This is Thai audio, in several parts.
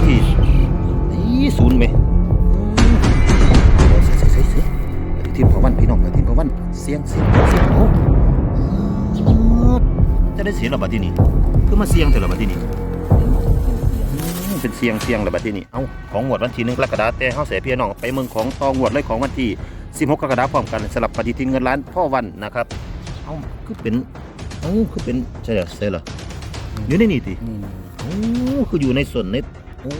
วันที่นี่ศูนย์ไหมเสียเสียเสียทิพอวันพี่น้องทินพอวันเสียงเสียงเสียงโอ้จะได้เสียงหรอบัดที่นี่คือมาเสียงเถอะหรอบัดที่นี่เป็นเสียงเสียงหรอบัดที่นี่เอ้าของงวดวันที่หนึ่งกรกฎาคมแต่เฮาเสียพี่น้องไปเมืองของตองวดเลยของวันที่16กรกฎาคมพร้อมกันสลับปฏิทินเงินล้านพ่อวันนะครับเอ้าคือเป็นเอ้าคือเป็นใช่เหรอใช่เหรออยู่ในนี่ติโอ้คืออยู่ในส่วนใน โอ้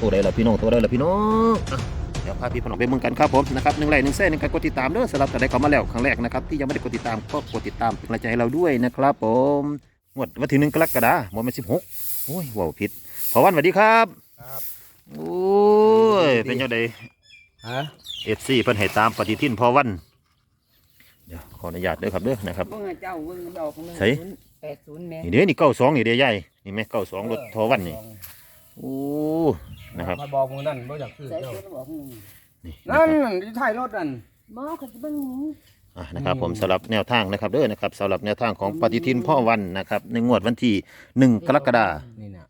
ตัวใดล่ะพี่น้องตัวใดล่ะพี่น้องอะเดี๋ยวพาพี่พี่น้องไปเมืองกันครับผมนะครับหนึ่งไลค์หนึ่งแซ่หนึ่งการกดติดตามเด้อสำหรับแต่ได้เข้ามาแล้วครั้งแรกนะครับที่ยังไม่ได้กดติดตามก็กดติดตามเป็นกำลังใจให้เราด้วยนะครับผมงวดวันที่หนึ่งกรกฎาคมวันที่สิบหกโอ้ยว้าวผิดพอวันสวัสดีครับครับโอ้ยเป็นยังไงฮะเอฟซีเพิ่นให้ตามปฏิทินพอวันเดี๋ยวขออนุญาตเด้อครับเด้อนะครับเบิ่งให้เจ้าเบิ่งดอกหนึ่งใส่แปดศูนย์แม่นี่เด้อนี่เก้าสองนี่เด้อใหญ่นี่ไหมเก้าสองรถทอวันนี่โอ้ นะครับมาบอกมึงนั่นบ่อยากซื้อใส่เจ้าตัวบอกหนึ่งนี่นั่นนั่นที่ท้ายรถนั่นหมอเขาจะเบิ่งหนูอะนะครับผมสำหรับแนวทางนะครับเด้อนะครับสำหรับแนวทางของปฏิทินพ่อวันนะครับในงวดวันที่หนึ่งกรกฎาคมนี่น่ะ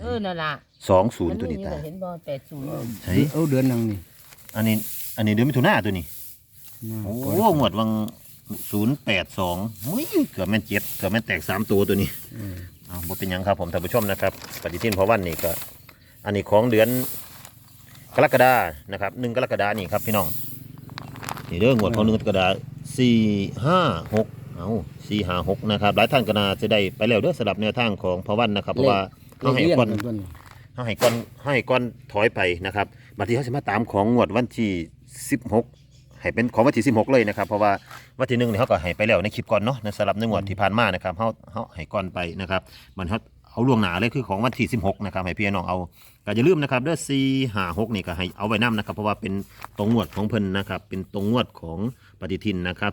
เออนั่นล่ะสองศูนย์ตัวนี้ตาเห็นบ่แปดศูนย์ใช่เออเดือนนังนี่อันนี้อันนี้เดือนมิถุนาตัวนี้น่าโอ้กดงวดวังศูนย์แปดสองเกือบแม่นเจ็ดเกือบแม่นแตกสามตัวตัวนี้ อืมอ่าบ่เป็นหยังครับผมท่านผู้ชมนะครับปฏิทินพ่อวันนี่ก็ อันนี้ของเดือนกรกฎานะครับหนึ่งกรกฎานี่ครับพี่น้องนี่เรื่องงวดของหนึ่งกรกฎาสี่ห้าหกเอาสี่ห้าหกนะครับหลายท่านก็น่าจะได้ไปแล้วเด้อสำหรับแนวทางของพ่อวันนะครับ เพราะว่าเขาให้เรียนก่อนกันตัวนี้เขาให้ก่อนเขาให้ก่อนถอยไปนะครับบัดที่เขาจะมาตามของงวดวันที่สิบหกให้เป็นของวันที่สิบหกเลยนะครับ เพราะว่าวันที่หนึ่งเนี่ยเขาก็ให้ไปแล้วในคลิปก่อนเนาะในสำหรับในงวดที่ผ่านมานะครับเขาเขาให้ก่อนไปนะครับ มันเขา เอาล่วงหนาเลยคือของวันที่สิบหกนะครับให้พี่น้องเอาก็อย่าลืมนะครับเด้อซีหาหกนี่ก็ให้เอาไว้นํนะครับ เพราะว่าเป็นตรงงวดของเพิ่นนะครับ เป็นตรงงวดของปฏิทินนะครับ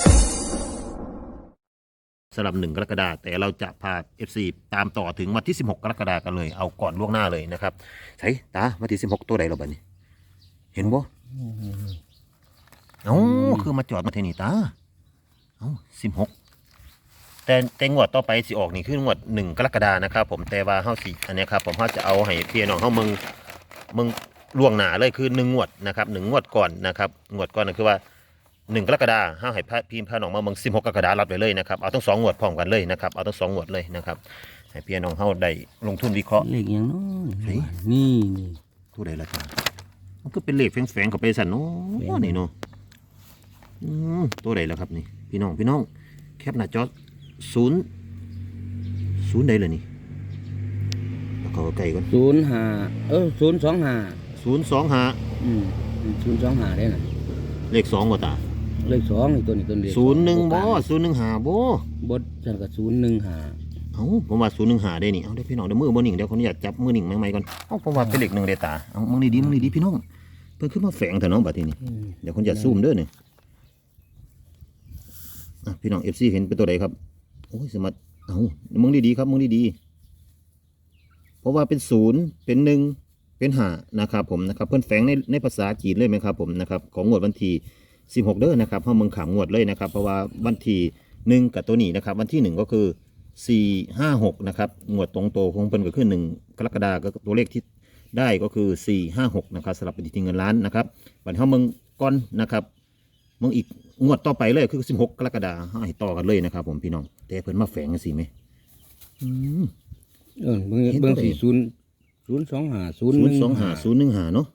สำหรับหนึ่งกรกฎาคมแต่เราจะพา FC ตามต่อถึงวันที่ 16 กรกฎาคมกันเลย เอาก่อนล่วงหน้าเลยนะครับใช่ตาวันที่ 16 ตัวใดเราบัดนี้ เห็นบ่เอ้าคือมาจอดมาที่นี่ตาเอ้า16แต่แต่งวดต่อไปสิออกนี่คืองวดหนึ่งกรกฎานะครับ ผมแต่ว่าเฮาสิอันเนี้ยครับผมเฮาจะเอาให้พี่น้องเฮามึงมึงล่วงหน้าเลยคือหนึ่งงวดนะครับหนึ่งงวดก่อนนะครับงวดก่อนนั่นคือว่า หนึ่งกรกฎาคมห้าให้พระพี่พระน้องมาเมืองสิบหกกรกฎาคมรับไปเลยนะครับเอาทั้งสองงวดพร้อมกันเลยนะครับเอาทั้งสองงวดเลยนะครับให้พี่น้องเฮาได้ลงทุนวิเคราะห์เลขหยังเนาเฮ้ยะนี่นี่ผู้ใดละจ้ามันก็เป็นเลขแฝงๆเข้าไปสั่นเนาะนี่เนาะอืมตัวใดละครับนี่พี่น้องพี่น้องแคปหน้าจอศูนย์ศูนย์ใดเลยนี่แล้วก็ไก่ก่อนศูนย์ห้าเออศูนย์สองห้าศูนย์สองห้าอืมศูนย์สองห้าได้น่ะเลขสองกว่าตา เลขสองนี่ตัวนี้ตัวเลขศูนย์หนึ่งบ่ศูนย์หนึ่งห้าบ่บดฉันก็ศูนย์หนึ่งห้าเอ้าผมว่าศูนย์หนึ่งหาได้นี่เอาเดี๋ยวพี่น้องเดี๋ยวมือบนหนึ่งเดี๋ยวคนอยากจับมือหนึ่งใหม่ๆก่อนเอ้าผมว่าเป็นเหล็กหนึ่งเดตาเอามึงดีๆมึงดีๆพี่น้องเพิ่นขึ้นมาแฝงเถอะน้องบัดทีนี้อืมเดี๋ยวคนจะซูมเด้อเนี่ยอะพี่น้องเอฟซีเห็นเป็นตัวใดครับโอ้ยสมัติเอามึงดีๆครับมึงดีๆเพราะว่าเป็นศูนย์เป็นหนึ่งเป็นหานะครับผมนะครับ เพิ่นแฝงในในภาษาจีนเลยไหมครับผมนะครับ ของงวดวันที่ 16 เด้อนะครับเฮามึงขามงวดเลยนะครับ เพราะว่าวันที่หนึ่งกับตัวนี้นะครับ วันที่หนึ่งก็คือสี่ห้าหกนะครับงวดตรงโตวของเพิ่นก็คือหนึ่งกรกฎาคมก็ตัวเลขที่ได้ก็คือสี่ห้าหกนะครับสำหรับปฏิทินเงินล้านนะครับบัดเขาเมืองก้อนนะครับเมืองอีกงวดต่อไปเลยคือสิบหกกรกฎาคมให้ต่อกันเลยนะครับ ผมพี่น้องแต่เพิ่นมาแฝงกันสิไหมอืมเออเบิ่งเห็นเบิ่งตัวสี่เองศูนย์ศูนย์สองห้าศูนย์ศูหนนึ่ย์งสองหาศูนย์หนึ่งหาเนาะ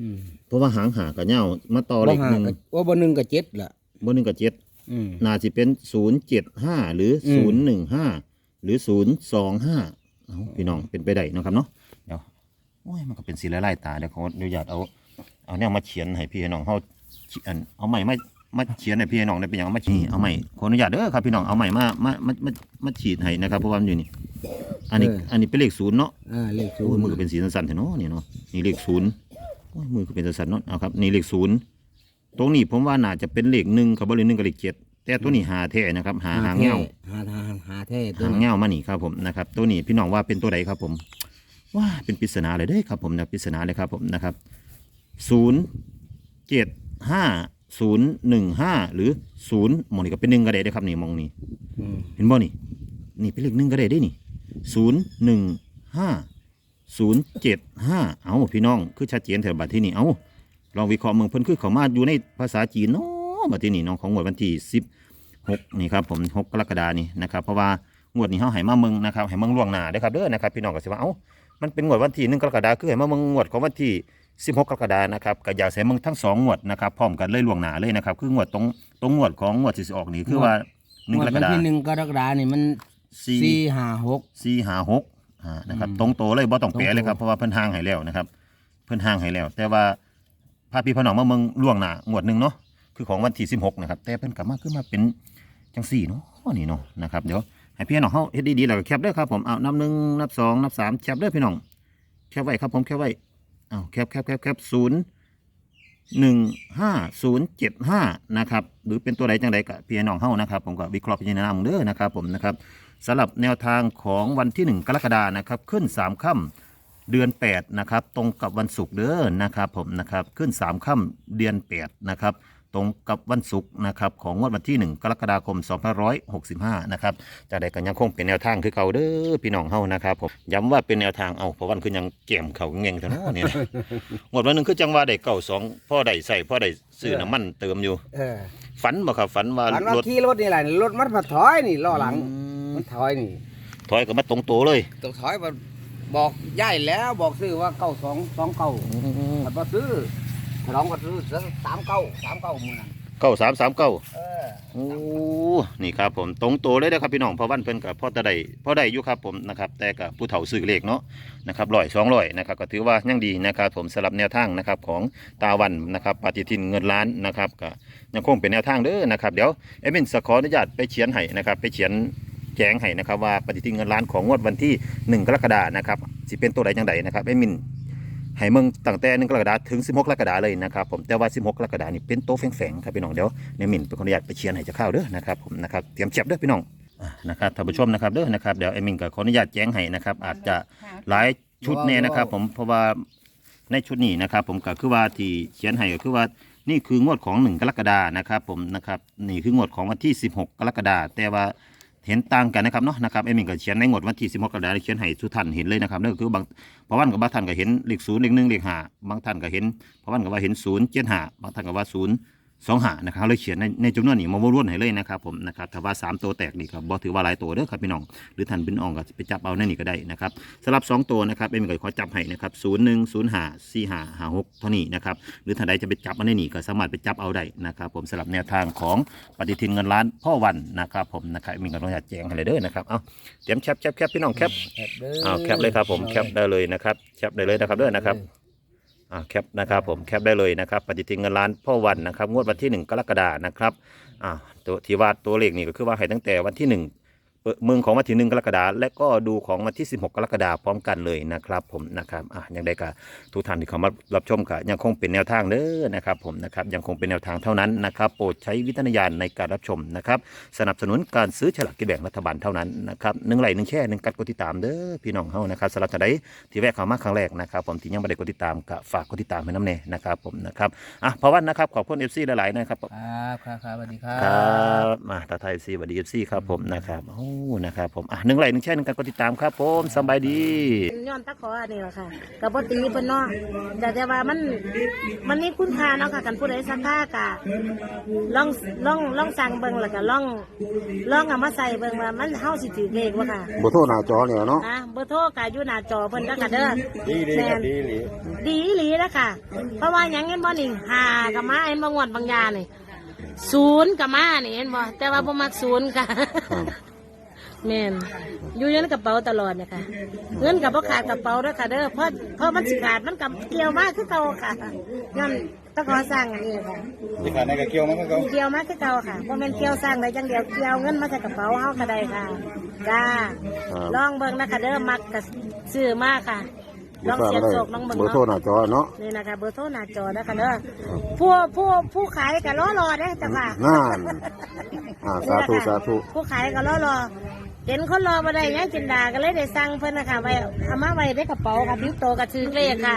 อืมเพราะว่าหางหากับเหย้ามาต่อเลบ่ขห้าหนึ่งก็ว่าบ่หนึ่งกับเจ็ดล่ะ บนหนึ่งกับเจ็ดอืมน่าจะเป็นศูนย์เจ็ดห้าหรืออืศูนย์มหนึ่งห้าหรือศูนย์สองห้าเอาพี่น้องเป็นไปได้เนาะครับเนาะเดี๋ยวโอ้ยมันก็เป็นสีไล่ๆตาเดี๋ยวเขาเดี๋ยวอยากเอาเอาเนี่ยมาเขียนให้พี่ให้น้องเขาเขียนเอาใหม่มามาเขียนให้พี่ให้น้องได้เป็นอย่างมาฉีดเอาใหม่ขออนุญาตเด้อครับพี่น้องเอาใหม่มามามามามาฉีดให้นะครับเพราะว่ามันอยู่นี่ อันนี้อันนี้เป็นเลขศูนย์เนาะ อ่าเลขศูโอ้นยย์มือก็เป็นสีสันๆเถอะเนาะนี่เนาะนี่เลขศูนย์โอ้ย มือก็เป็นสันๆเนาะเอาครับนี่เลขศูนย์ตรงนี้ผมว่าน่าจะเป็นเลขหนึ่งครับบ่เลขหนึ่งกับเลขเจ็ดแต่ตัวนี้หาแท้นะครับ หาหางเงาหาหาหาแท้ตัวหางนี้เงามานี่ครับผมนะครับ ตัวนี้พี่น้องว่าเป็นตัวใดครับผมว่าเป็นปริศนาเลยเด้อครับผมนะปริศนาเลยครับผมนะครับศูนย์เจ็ดห้าศูนย์หนึ่งห้าหรือศูนย์มองนี่ก็เป็นหนึ่งก็ได้เด้อครับนี่มองนี่อืมเห็นบ่นี่นี่เป็นเลขหนึ่งก็ได้เด้นี่ศูนย์หนึ่งห้า ศูนย์เจ็ดห้าเอาพี่น้องคือชัดเจนแถวบัดที่นี่เอาลองวิเคราะห์เมืองเพิ่นคือเขามาอยู่ในภาษาจีนเนาะบัดที่นี่น้องของงวดวันที่สิบหกนี่ครับผมหกกรกฎานี่นะครับเพราะว่างวดนี้เขาให้มาเมืองนะครับให้เมืองล่วงหน้าเด้อครับเด้อนะครับพี่น้องก็สิว่าเอ้ามันเป็นงวดวันที่หนึ่งกรกฎาคือให้มาเมืองงวดของวันที่สิบหกกรกฎานะครับก็อยากใส่เมืองทั้งสองงวดนะครับพร้อมกันเลยล่วงหน้าเลยนะครับคืองวดตรงตรงงวดของงวดที่สิออกนี่คือว่าหนึ่งกรกวันฎาที่หนึ่งกรกฎานี่มันสี่สี่ห้าหกสี่หาหก อ่านะครับอืมตรงโตเลยบ่ต้องแปลเลยครับตรงโตเพราะว่าเพิ่นห่างให้แล้วนะครับ เพิ่นห่างให้แล้ว แต่ว่าพาพี่พ่อน้องมาเมืองล่วงหน้างวดหนึ่งเนาะคือของวันที่สิบหกนะครับ แต่เพิ่นกลับมาขึ้นมาเป็นจังสี่เนาะนี่เนาะนะครับเดี๋ยวให้พี่น้องเฮาเฮ็ดดีๆแล้วก็แคปเด้อครับผมเอานับหนึ่งนับสองนับสามแคปเด้อพี่น้องแคปไว้ครับผมแคปไว้เอาแคปแคปแคปแคปศูนย์ หนึ่งห้าศูนย์เจ็ดห้านะครับหรือเป็นตัวใดจังใดกับพี่น้องเฮานะครับผมก็วิเคราะห์พิจารณาเด้อนะครับผมนะครับสำหรับแนวทางของวันที่ 1 กรกฎานะครับขึ้น 3ค่ำเดือน 8 นะครับ ตรงกับวันศุกร์เด้อนะครับผมนะครับขึ้น 3ค่ำเดือน 8 นะครับ ตรงกับวันศุกร์นะครับของงวดวันที่ 1 กรกฎาคม 2565 นะครับจากใดกันยังคงเป็นแนวทางคือเก่าเด้อพี่น้องเฮานะครับผมย้ำว่าเป็นแนวทางเอาเพราะวันคือยังแก้มเขาเง่งเท่านั้นเนี่ยนะงวดวันหนึงคือจังว่าได้เก่าสองพ่อได้ใส่พ่อได้ซื้อน้ำมันเติมอยู่เออฝันบ่ครับฝันว่าฝันว่ารถขี่รถนี่แหละรถมันมาถอยนี่ล้อหลังอืมมันถอยนี่ถอยก็มาตรงตัวเลยต้องถอยมาบอกย่ายแล้วบอกซื้อว่าเก้าสองสองเก้าแต่พอซื้อ ฉลองก็ซื้อสามเก้าสามเก้ามือนั่นเก้าสามสามเก้าเออโอ้นี่ครับผมตรงตัวเลยนะครับพี่น้องเพราะวันเพิ่นกับพ่อตะได้พ่อได้อยู่ครับผมนะครับแต่กับผู้เฒ่าซื้อเลขเนาะนะครับร้อยสองร้อยนะครับก็ถือว่ายังดีนะครับผมสำหรับแนวทางนะครับของตาวันนะครับปฏิทินเงินล้านนะครับก็ยังคงเป็นแนวทางเด้อนะครับเดี๋ยวเอมินสขออนุญาตไปเขียนให้นะครับไปเขียนแจ้งให้นะครับว่าปฏิทินเงินล้านของงวดวันที่ 1 กรกฎานะครับสิเป็นตัวใดจังใดนะครับเอมิน ให้มึงตั้งแต่หนึ่งกรกฎาคมถึง 16กรกฎาคมเลยนะครับผมแต่ว่า 16กรกฎาคมนี่เป็นโต๊ะแฝงๆครับพี่น้องเดี๋ยวในหมิ่นเป็นคนอนุญาตไปเชียร์ให้จะเข้าเด้อนะครับผมนะครับเตรียมเจ็บเด้อพี่น้องนะครับท่านผู้ชมนะครับเด้อนะครับเดี๋ยวไอ้มินก็ขออนุญาตแจ้งให้นะครับอาจจะหลายชุดแน่นะครับ ผมเพราะว่าในชุดนี้นะครับ ผมก็คือว่าที่เขียนให้ก็คือว่านี่คืองวดของ 1 กรกฎาคมนะครับผมนะครับนี่คืองวดของวันที่ 16 กรกฎาคมแต่ว่า เห็นต่างกันนะครับเนาะนะครับเอ็มิงก็เขียนในงวดวันที่16กรกฎาคมเขียนให้ทุกท่านเห็นเลยนะครับนั่นก็คือบางเพราะวันกับบางท่านก็เห็นเลขศูนย์เลขหนึ่งเลขห้าบางท่านก็เห็นเพราะวันกับว่าเห็นศูนย์เจ็ดห้าบางท่านก็ว่าศูนย์ สองห้านะครับเราเลยเขียนในในจำนวนนี้มาวนวนให้เลยนะครับผมนะครับถ้าว่าสามตัวแตกนี่ครับบ่ถือว่าหลายตัวเด้อครับพี่น้อง หรือท่านเป็นอ่องก็ไปจับเอาในนี่ก็ได้นะครับสำหรับสองตัวนะครับไอ้มินก็ขอจับให้นะครับศูนย์หนึ่งศูนย์ห้าสี่ห้าห้าหกเท่านี้นะครับหรือท่านใดจะไปจับเอาในนี่ก็สามารถไปจับเอาได้นะครับผมสำหรับแนวทางของปฏิทินเงินล้านพ่อวันนะครับผมนะครับไอ้มินก็ต้องอยากแจ้งให้เลยเด้อนะครับเอาเตรียมแคปแคปแคปพี่น้องแคปแคปเด้ออ้าวแคปเลยครับผมแคปได้เลยนะครับแคปได้เลยนะครับเด้อนะครับ อ่าแคปนะครับผมแคปได้เลยนะครับปฏิทินเงินล้านพ่อวันนะครับงวดวันที่ 1 กรกฎานะครับอ่าตัวที่ว่าตัวเลขนี่ก็คือว่าให้ตั้งแต่วันที่ 1 เปิดเมืองของวันที่หนึ่งกรกฎาและก็ดูของวันที่ 16 กรกฎาพร้อมกันเลยนะครับผมนะครับอะยังได้กับทุกท่านที่เข้ามารับชมก็ยังคงเป็นแนวทางเด้อนะครับผมนะครับยังคงเป็นแนวทางเท่านั้นนะครับโปรดใช้วิจารณญาณในการรับชมนะครับสนับสนุนการซื้อฉลากกินแบ่งรัฐบาลเท่านั้นนะครับหนึ่งไหลค์หนึ่งแช่หนึ่งกัดกดติดตามเด้อพี่น้องเฮานะครับสำหรับท่านใดที่แวะเข้ามาครั้งแรกนะครับผมที่ยังไม่ได้กดติดตามก็ฝากกดติดตามให้น้ำเน่นะครับผมนะครับอะเพราะว่านะครับขอบคุณเอฟซีหลายๆนะครับครับครับครับสวัสดีครัครับมาตาไทยซีบัดีเอฟซีครับผมนะครับโอ้นะครับผมอะหนึ่งไหลค์หนึ่งแช่หนึ่งกัดกดติดตามครับผมสำบายดีย้อนตะขออันนี้แหละค่ะกับปตีเพิ่นเนาะแต่แต่ว่ามันมันมีคุณค่าเนาะค่ะกันผู้ใดสักค่ากะลองลองลองสั่งเบิ่งแล้วก็ลองลองเอามาใส่เบิ่งว่ามันเฮาสิถือเลขบ่ค่ะบโทษหน้าจอเนี่ยเนาะอะเบอร์โทรก็อยู่หน้าจอเพิ่นแล้วก็เด้อดีดีดีหลีดีอีหลีแล้วค่ะ เพราะว่าหยังเห็นบ่นี่หากับมาเห็นบ่งวดบางยานี่ศูนย์กับมานี่เห็นบ่แต่ว่าบ่มักศูนย์ค่ะ แม่นอยู่ในกระเป๋าตลอดเนะคะ เงินกับพ่ขาดกระเป๋าด้วยค่ะเด้อเพราะเพราะมันสิขาดมันกับเกี่ยวมากคือเก่าค่ะย้อนตะขอสร้างอันนี้ค่ะที่ขาดในกระเกียวมันก็เขาเกี่ยวมากคือเก่าค่ะเพราะมันเกี่ยวสร้างได้จังเดียวเกี่ยวเงินมาใส่กระเป๋าเฮาก็ได้ค่ะจ้าลองเบิ่งนะคะเด้อมักกับซื้อมากค่ะลองเสียบโศกลองเบิ่งบโทษหเนาะน้าจอเนาะนี่นะคะเบอร์โทรหน้าจอนะคะเด้อผู้ผู้ผู้ขายก็รอรอเด้อจ้ะค่ะนั่นอ่าสาธุสาธุผู้ขายก็รอรอ เห็นคนรอมาได้ยังจินดาก็เลยได้สั่งเพิ่นนะคะไว้เอามาไว้ในกระเป๋าค่ะบิ้วโตกระชือเลขค่ะ